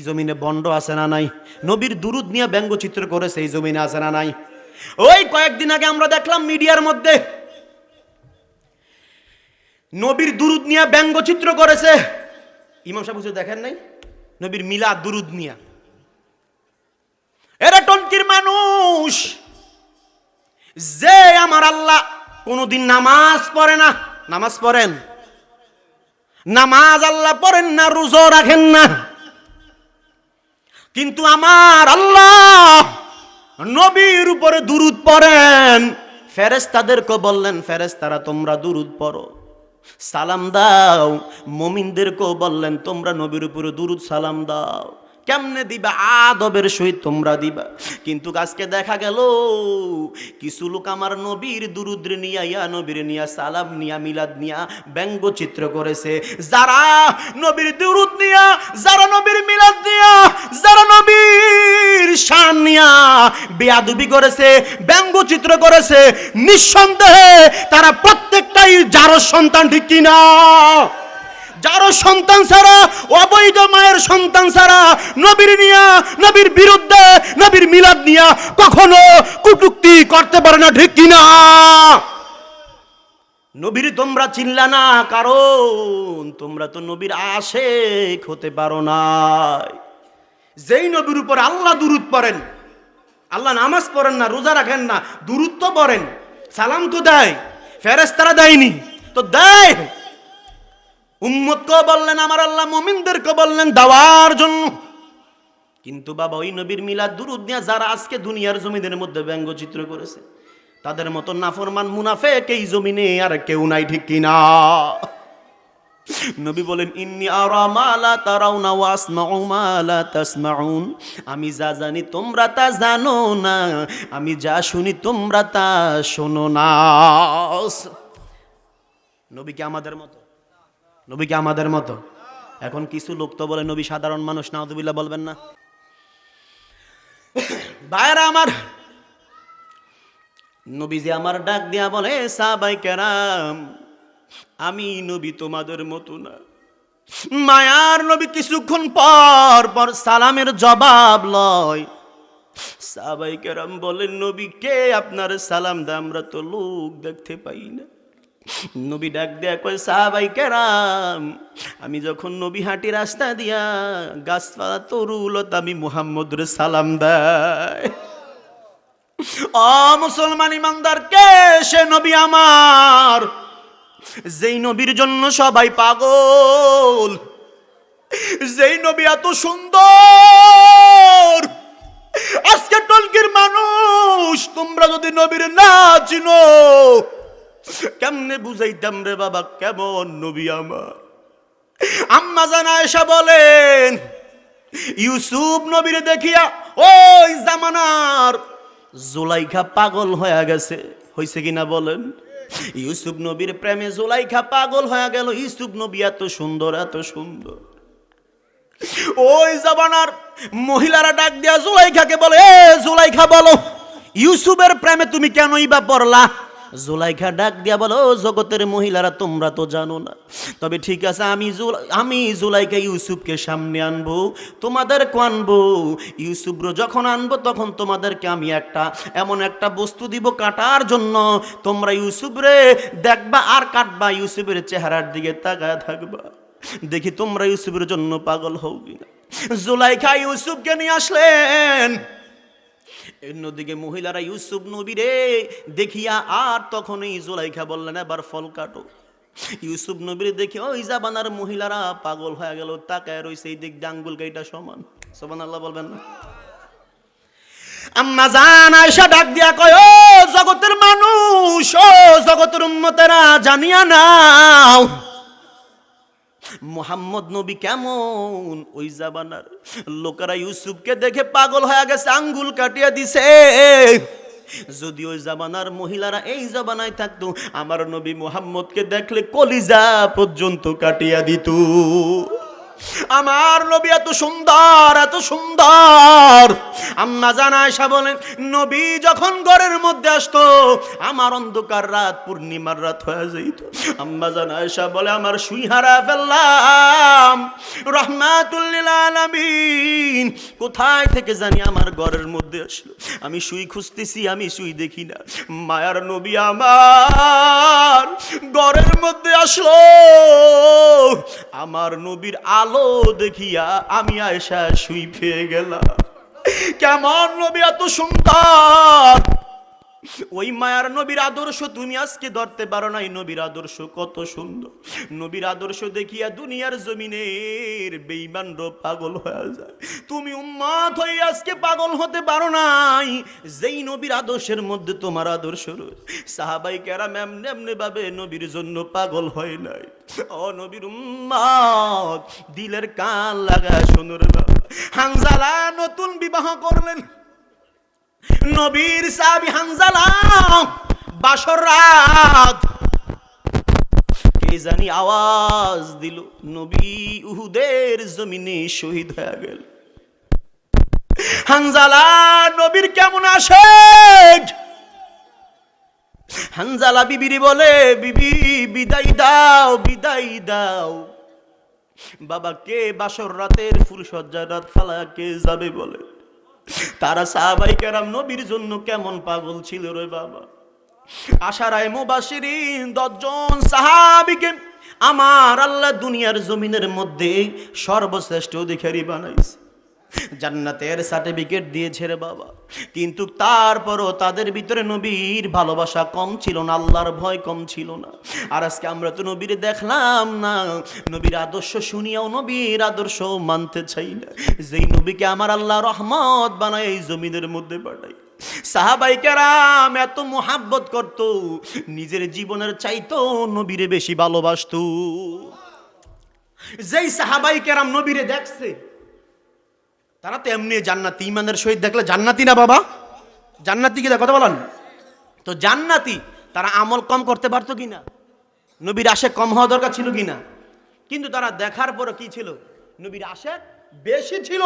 এই জমিনে বন্ড আছে না নাই? নবীর দুরুদ নিয়ে ব্যঙ্গচিত্র করেছে এই জমিনে আছে না নাই? ওই কয়েকদিন আগে আমরা দেখলাম মিডিয়ার মধ্যে নবীর দুরুদ নিয়ে ব্যঙ্গচিত্র করেছে। ইমাম সাহেব কিছু দেখেন নাই? নবীর মিলা দুরুদ নিয়া। এরা টনকির মানুষ, যে আমার আল্লাহ কোনোদিন নামাজ পড়ে না, নামাজ পড়েন? নামাজ আল্লাহ পড়েন না রোজো রাখেন না। কিন্তু আমার আল্লাহ নবীর উপরে দুরুদ পড়েন। ফেরেস্তাদেরকে বললেন ফেরেস্তারা তোমরা দুরুদ পড়ো। সালাম দাও। মমিনদেরকেও বললেন, তোমরা নবীর উপরে দুরুদ সালাম দাও। কেমনে দিবা? আদবের সহিত তোমরা দিবা। কিন্তু আজকে দেখা গেল, কিছু লোক আমার নবীর দুরুদ্র নিয়া, ইয়া নবীর নিয়া, সালাম নিয়া, মিলাদ নিয়া ব্যঙ্গচিত্র করেছে। যারা নবীর দুরুদ নিয়া, যারা নবীর মিলাদ নিয়া, যারা নবীর শান নিয়া বেয়াদবি করেছে ব্যঙ্গচিত্র করেছে, নিঃসন্দেহে তারা প্রত্যেকটাই যার সন্তান ঠিক কিনা? যারও সন্তান ছাড়া, অবৈধ মায়ের সন্তান ছাড়া, নবীর নিয়া, নবীর বিরুদ্ধে, নবীর মিলাদ নিয়া কখনো কুটুক্তি করতে পারে না, ঠিক কিনা? নবীর তোমরা চিনলা না, কারণ তোমরা তো নবীর আশেক হতে পারো না যেই নবীর উপর আল্লাহ দুরুদ পড়েন, আল্লাহ নামাজ পড়েন না, রোজা রাখেন না, দুরুদ তো পড়েন, সালাম তো দেয় ফেরেস্তারা দেয়নি, তো দেয়। উম্মতকে বললেন, আমার আল্লাহ মমিনদেরকে বললেন দাওয়ার জন্য। কিন্তু বাবা, ওই নবীর মিলাদ দুরুদ নিয়ে যারা আজকে দুনিয়ার জমিদের মধ্যে ব্যঙ্গচিত্র করেছে, তাদের মতো নাফরমান মুনাফেক এই জমিনে আর কেউ নাই, ঠিক কিনা নবী বলেন, ইন্নি আরা মালা তারাউনা ওয়া আসমাউ মালা তাসমাউন। আমি যা জানি তোমরা তা জানো না, আমি যা শুনি তোমরা তা শোনো না। নবী কি আমাদের মতো? নবী কি আমাদের মতো? এখন কিছু লোক তো বলে নবী সাধারণ মানুষ নাউদুবিল্লাহ বলবেন না। ভাইরা আমার নবী যে আমার ডাক দিয়া বলে সাবাই কেরাম, আমি নবী তোমাদের মতো না। মায়ার নবী কিছুক্ষণ পর পর সালামের জবাব লয়। সাবাই কেরাম বলেন, নবী, কে আপনার সালাম দে আমরা তো লোক দেখতে পাই না? নবী ডাক দেয়া কয়, সাহাবাই কেরাম, আমি যখন নবী হাঁটি রাস্তা দিয়া গাছপালা তরুলত আমি মুহাম্মদরে সালাম দেয়। অ মুসলমান ইমানদার, কে সে নবী আমার? যেই নবীর জন্য সবাই পাগল, যেই নবী এত সুন্দর, আজকে টলকির মানুষ, তোমরা যদি নবীর না চিনো কেমনে বুঝাইতাম রে বাবা, কেমন নবী আমার? আম্মা জানা এসা বলেন, ইউসুফ নবীর দেখিয়া, ওই জামানার জুলাইখা পাগল হয়ে গেছে। হয়েছে কিনা বলেন? ইউসুফ নবীর প্রেমে জুলাইখা পাগল হয়ে গেল। ইউসুফ নবী এত সুন্দর এত সুন্দর। ওই জামানার মহিলারা ডাক দিয়া জুলাইখাকে বলে, এ জুলাইখা বলো, ইউসুফের প্রেমে তুমি কেনই বা পড়লা? জুলাইখা ডাক দিয়া বলো জগতের মহিলারা, তোমরা তো জানো না। তবে ঠিক আছে, আমি আমি জুলাইখা ইউসুফকে সামনে আনব, তোমাদেরকে আনব। ইউসুফর যখন আনব, তখন তোমাদেরকে আমি একটা, এমন একটা বস্তু দিব কাটার জন্য। তোমরা ইউসুফরে দেখবা আর কাটবা, ইউসুফের চেহারার দিকে তাকায় থাকবা। দেখি তোমরা ইউসুফের জন্য পাগল হও কিনা। জুলাইখা ইউসুফকে নিয়ে আসলেন। অন্যদিকে মহিলারা ইউসুফ নবীরে দেখিয়া আর তখন এই জোলাইখা বললেন, এবার ফল কাটো। ইউসুফ নবীরে দেখে ওই জাবানার মহিলারা পাগল হয়ে গেল, তাকায় রইছে এই দিক দিয়ে আঙ্গুল গাইটা সমান। সমান আল্লাহ বলবেন না। আম্মা জান আয়সা ডাক দিয়া কয় জগতের মানুষ, ও জগতের উম্মতেরা, জানিয়া নাও মোহাম্মদ নবী কেমন? ওই জাবানার লোকেরা ইউসুফকে দেখে পাগল হয়ে গেছে, আঙ্গুল কাটিয়ে দিছে। যদি ওই জামানার মহিলারা এই জামানায় থাকতো, আমার নবী মোহাম্মদকে দেখলে কলিজা পর্যন্ত কাটিয়া দিত। আমার নবী এত সুন্দর এত সুন্দর। আম্মা জান আয়েশা বলেন, নবী যখন ঘরের মধ্যে আসতো, আমার অন্ধকার রাত, পূর্ণিমার রাত হয়ে যাইত। আম্মা জান আয়েশা বলে, আমার সুই হারা ফেললাম। রহমাতুল্লিল আলামিন। কোথায় থেকে জানি আমার ঘরের মধ্যে আসলো। আমি সুই খুঁজতেছি, আমি সুই দেখি না। মায়ার নবী আমার ঘরের মধ্যে আসলো। আমার নবীর আলো দেখিয়া আমি আয়সা শুই পেয়ে গেলাম। কেমন রবি এত সুন্দর! ওই মায়ার নবীর আদর্শ তুমি আজকে ধরতে পারো না। এই নবীর আদর্শ কত সুন্দর। নবীর আদর্শ দেখিয়া দুনিয়ার জমিনের বেইমান পাগল হয়ে যায়। তুমি উম্মাত হয়ে আজকে পাগল হতে পারো নাই। যেই নবীর আদর্শের মধ্যে তোমার আদর্শ রয়েছে। সাহাবাই কেরাম এমনি এমনি ভাবে নবীর জন্য পাগল হয় নাই। ও নবীর উম্মাত দিলের কান লাগা শুনুর হানজালা নতুন বিবাহ করলেন। নবীর সাবি হানজালা বাসর রাত। কে জানি আওয়াজ দিল, নবী উহুদের জমিনে শহীদ হয়ে গেল। হানজালা, নবীর কেমন আসে হানজালা বিবিরি বলে, বিবি, বিদায় দাও বিদায় দাও। বাবা কে বাসর রাতের ফুল সজ্জা রাত ফালা কে যাবে বলে। তারা সাহাবাই কেরাম নবীর জন্য কেমন পাগল ছিল রে বাবা। আশারায় মুবাসিরিন দশজন সাহাবিকে আমার আল্লাহ দুনিয়ার জমিনের মধ্যে সর্বশ্রেষ্ঠ অধিকারী বানাইছে। জান্নাতের সার্টিফিকেট দিয়েছে রে বাবা। কিন্তু তারপরও তাদের ভিতরে নবীর ভালোবাসা কম ছিল না, আল্লাহর ভয় কম ছিল না। আর আজকে আমরা তো নবীর দেখলাম না, নবীর আদর্শ শুনিয়াও নবীর আদর্শ মানতে চাই না। যেই নবীকে আমার আল্লাহ রহমত বানায় এই জমিনের মধ্যে পাঠাই সাহাবাই কেরাম এত মোহাব্বত করত, নিজের জীবনের চাইতো নবীরে বেশি ভালোবাসতো। যেই সাহাবাই কেরাম নবীরে দেখছে তারা তো এমনি জান্নাতি ইমানের সহিত দেখলে জান্নাতি না বাবা? জান্নাতি কি দেখ কথা বলেন। তো জান্নাতি, তারা আমল কম করতে পারতো কি না নবীর আশে কম হওয়া দরকার ছিল কি না কিন্তু তারা দেখার পরও কি ছিল? নবীর আশে বেশি ছিল।